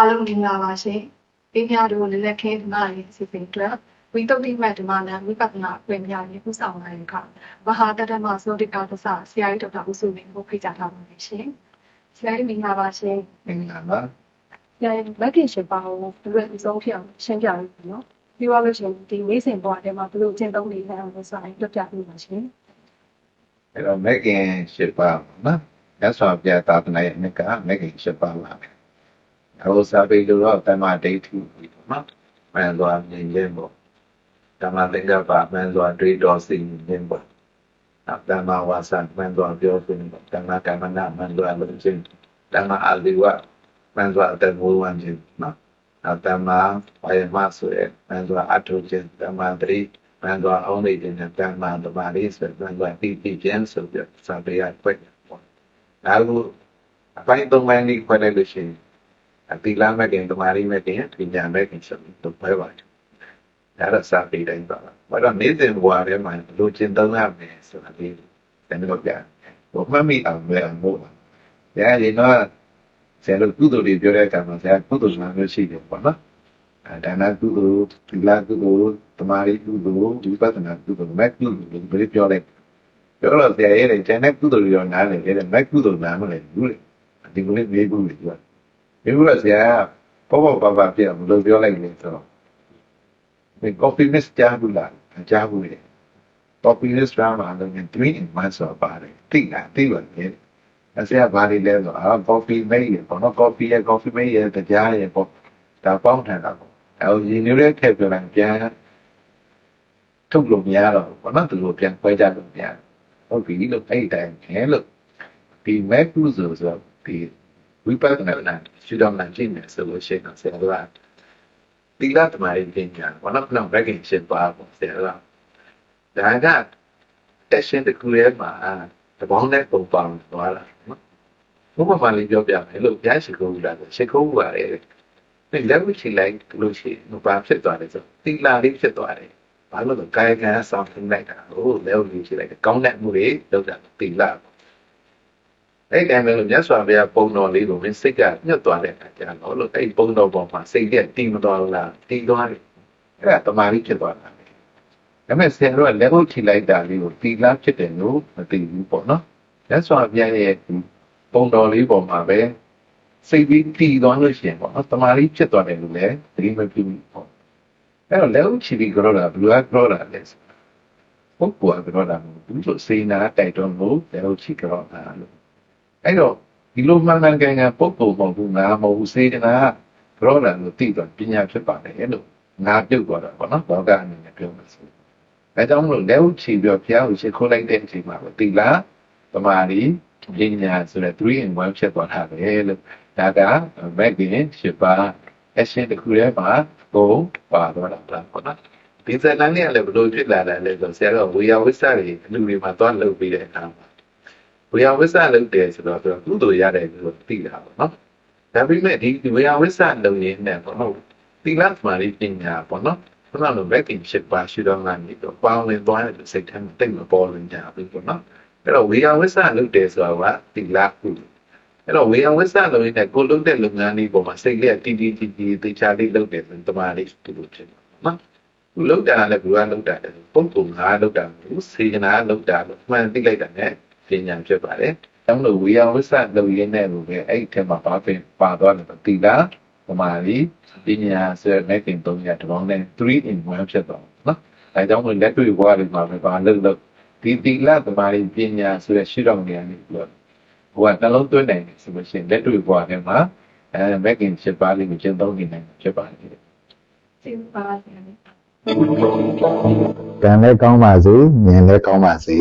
အားလုံးမင်္ဂလာပါရှင်။ဒီများတို့လည်းလက်ခဲဓမ္မရေးအစီအစဉ်အတွက်ဝိတုဒ္ဓိမတ်ဓမ္မနာဝိပဿနာအခွင့်အရေးကိုဥဆောင်လာတဲ့အခါမဟာတတ္တမသုတိကသဆဆရာကြီးဒေါက်တာဦးစုမင်းကိုဖိတ်ကြားထားပါတယ်ရှင်။ဆရာကြီးမင်္ဂလာပါရှင်မင်္ဂလာပါ။ဆရာကြီးမက်ကင်ရှင်ပါအောင်ဘယ်လိုအဆုံးဖြစ်အောင်ရှင်းပြရအောင်နော်။ပြီးသွားလို့ရှိရင်ဒီနေ့စဉ်ဘဝထဲမှာဘယ်လိုအကျင့်သုံးနေလဲအောင်လို့ဆိုရင်ပြပြပေးပါရှင်အဲ့တော့မက်ကင်ရှစ်ပါနော်မြတ်စွာဘုရားသာသနာ့ရဲ့အနှစ်ကမက်ကင်ရှစ်ပါပါပဲ အခုစာပေလိုတော့တမ္မာဒိဋ္ဌိနော်မှန်စွာမြင်ခြင်းပေါ့ဓမ္မသင်္ကပ္ပမှန်စွာတွေးတော်သိခြင်းပေါ့နောက်ဓမ္မဝါစာမှန်စွာပြောခြင်းပေါ့ဓမ္မကမ္မနာမှန်စွာလုပ်ခြင်းဓမ္မအာဇီဝမှန်စွာအတ္တမူဝမ်းခြင်းနော်နောက်ဓမ္မဝါယမဆိုရဲ့မှန်စွာအထုခြင်းဓမ္မတတိမှန်သွားအောင်နေတယ်တန်မှန်တမာလေးဆိုမှန်သွားပြီးပြီးပြန်ဆိုပြစာပေရခွက်ပေါ့ဒါကိုအပိုင်းသုံးပိုင်းလေးခွက်လိုက်လို့ရှိရင် အတိလာမဲ့ခင်တမာလေးမဲ့ခင်ပညာမဲ့ခင်ဆိုတော့ဘယ်ပါလဲဒါတော့စာပေတိုင်းပါလားဘာတော့နေ့စဉ်ဘဝထဲမှာလိုချင်သုံးရမယ်ဆိုတာလေးတန်တော့ပြဘောမှတ်မိအောင်လဲအောင်မို့ပါဒါရင်တော့ဆရာတို့ကုသိုလ်တွေပြောတဲ့အခါမှာဆရာကုသိုလ်မှမျိုးရှိတယ်ပေါ့နော်အဲဒါနကုသိုလ်သီလကုသိုလ်တမာရီကုသိုလ်ဝိပဿနာကုသိုလ်မက်ကုသိုလ်လို့ဘယ်လိုပြောလဲပြောတော့ဆရာရဲ့ကျန်တဲ့ကုသိုလ်တွေရောနားလည်တယ်မက်ကုသိုလ်နားမလဲဘူးလေဒီလိုလေးမေးဘူးလေ ပြောမေးဘူးတော့ဆရာကပေါ့ပေါ့ပါပါပြဘယ်လိုပြောလိုက်လဲဆိုတော့ဒီ coffee miss ကြားဘူးလားကြားဘူးလေ coffee miss drama လည်း3 in 1ဆိုပါတယ်တိလားတိပါလေအဲဆရာဘာလေးလဲဆိုတော့ coffee mate ရပေါ့နော် coffee ရ coffee mate ရတရားရပေါ့ဒါပေါင်းထန်တာပေါ့အဲရင်းနှီးတဲ့ထည့်ပြလိုက်ပြန်ထုတ်လို့မရတော့ဘူးဘာမှသူတို့ပြန်ခွဲကြလို့မရဟုတ်ပြီလို့အဲ့ဒီတိုင်းခဲလို့ဒီ Mac ကုဆိုဆိုဒီ ဝိပဿနာနဲ့ရှုတော့မှကျင့်နေဆိုလို့ရှိရင်ဆရာကတိလာတမာရီပညာဘာလို့တော့ back in ရှင်းပါပေါ့ဆရာကဒါကတက်ရှင်တကူရဲမှာတပေါင်းနဲ့ပုံပေါင်းသွားတာနော်ဘုမမလေးပြောပြမယ်လို့ပြန်ရှိခိုးလာတယ်ရှိခိုးပါလေဒီလက်ဝှချိလိုက်လို့ရှိရင်ဘာဖြစ်သွားလဲဆိုတိလာလေးဖြစ်သွားတယ်ဘာလို့လဲကာယကံဆောင်ထင်းလိုက်တာဟိုလက်ဝှချိလိုက်တယ်ကောင်းတဲ့မှုတွေလောက်တာတိလာ အဲ့ကံပဲလို့မြတ်စွာဘုရားပုံတော်လေးကိုမင်းစိတ်ကညှတ်သွားတဲ့အခါကျတော့လို့အဲ့ပုံတော်ပေါ်မှာစိတ်ကတီးမသွားဘူးလားတီးသွားတယ်အဲ့ဒါတမာရီဖြစ်သွားတာပဲဒါပေမဲ့ဆရာတို့ကလက်ဝှချိလိုက်တာလေးကိုတိလာဖြစ်တယ်လို့မသိဘူးပေါ့နော်မြတ်စွာဘုရားရဲ့ပုံတော်လေးပေါ်မှာပဲစိတ်ပြီးတည်သွားလို့ရှိရင်ပေါ့နော်တမာရီဖြစ်သွားတယ်လို့လည်းသတိမပြုဘူးပေါ့အဲ့တော့လက်ဥချီပြီးကြောတာဘယ်လိုကကြောတာလဲပုဂ္ဂိုလ်ကကြောတာမဟုတ်ဘူးလို့စေနာတိုက်တွန်းလို့လက်ဥချီကြောတာလို့ အဲ့တော့ဒီလိုမှန်မှန်ကန်ကန်ပုဂ္ဂိုလ်မဟုတ်ဘူးငါမဟုတ်ဘူးစေနာကြောတာလို့သိတော့ပညာဖြစ်ပါတယ်လို့ငါပြုတ်သွားတာပေါ့နော်ဘောကအနေနဲ့ပြောမှာဆိုအဲကြောင့်မလို့လက်ဥချီပြီးဖျားကိုရှ िख ိုးလိုက်တဲ့အချိန်မှာပဲတိလားတမာရီပညာဆိုတဲ့3 in 1ဖြစ်သွားတာပဲလို့ဒါကမက်ကင်ရှိပါအရှင်တစ်ခုထဲမှာကိုပါတော့တာပေါ့နော်ဒီဇလန်လေးကလည်းဘယ်လိုဖြစ်လာတယ်လဲဆိုဆရာကဝေယဝိဆတွေအလူတွေမှာသွားလုပ်ပြီးတဲ့အခါမှာ ဝေယဝိဆလုပ်တယ်ဆိုတော့သူကုသိုလ်ရတယ်လို့သိတာပေါ့နော်ဒါပေမဲ့ဒီဝေယဝိဆလုပ်ရင်းနဲ့ပေါ့နော်သီလသမာဓိပညာပေါ့နော်ဘုရားလိုမက်ကင်ရှိပါရှိတော့ငါနေတော့ပေါင်းဝင်သွားတဲ့စိတ်ထဲမှာတိတ်မပေါ်လွင်ကြဘူးပေါ့နော်အဲ့တော့ဝေယဝိဆလုပ်တယ်ဆိုတာကသီလကုသိုလ်အဲ့တော့ဝေယံဝိဆလုပ်ရင်းနဲ့ကိုလုပ်တဲ့လုပ်ငန်းလေးပေါ်မှာစိတ်လေးကတီးတီးတီးတီးတေချာလေးလုပ်တယ်ဆိုရင်တမာလေးတူတူဖြစ်မှာနော်သူလုပ်တာလည်းဘူးကလုပ်တာလည်းပုံပုံငါလုပ်တာဘူးစေချနာလုပ်တာလို့မှန်သိလိုက်တာနဲ့ ပညာဖြစ်ပါတယ်။ဒါမလို့ဝေယံဝိဆလုပ်ရင်းနဲ့လို့ပဲအဲ့ဒီထဲမှာပါပင်ပါသွားတယ်တီလာတမာလေးပညာဆိုတဲ့မဲ့ခင်၃ရတပေါင်းနဲ့3 in 1ဖြစ်သွားတယ်နော်။အဲကြောင့်မလို့လက်တွေ့ဘဝတွေမှာပဲပါလုပ်လို့ဒီတီလာတမာလေးပညာဆိုတဲ့ရှုထောင့်နေရာလေးပြောဟိုကနှလုံးသွင်းနိုင်တယ်ဆိုလို့ရှိရင်လက်တွေ့ဘဝထဲမှာအဲမက်ကင်ဖြစ်ပါလိမ့်မယ်ကျင့်သုံးနေနိုင်မှာဖြစ်ပါတယ်။ကျေးဇူးပါဆရာကြီးကံလည်းကောင်းပါစေဉာဏ်လည်းကောင်းပါစေ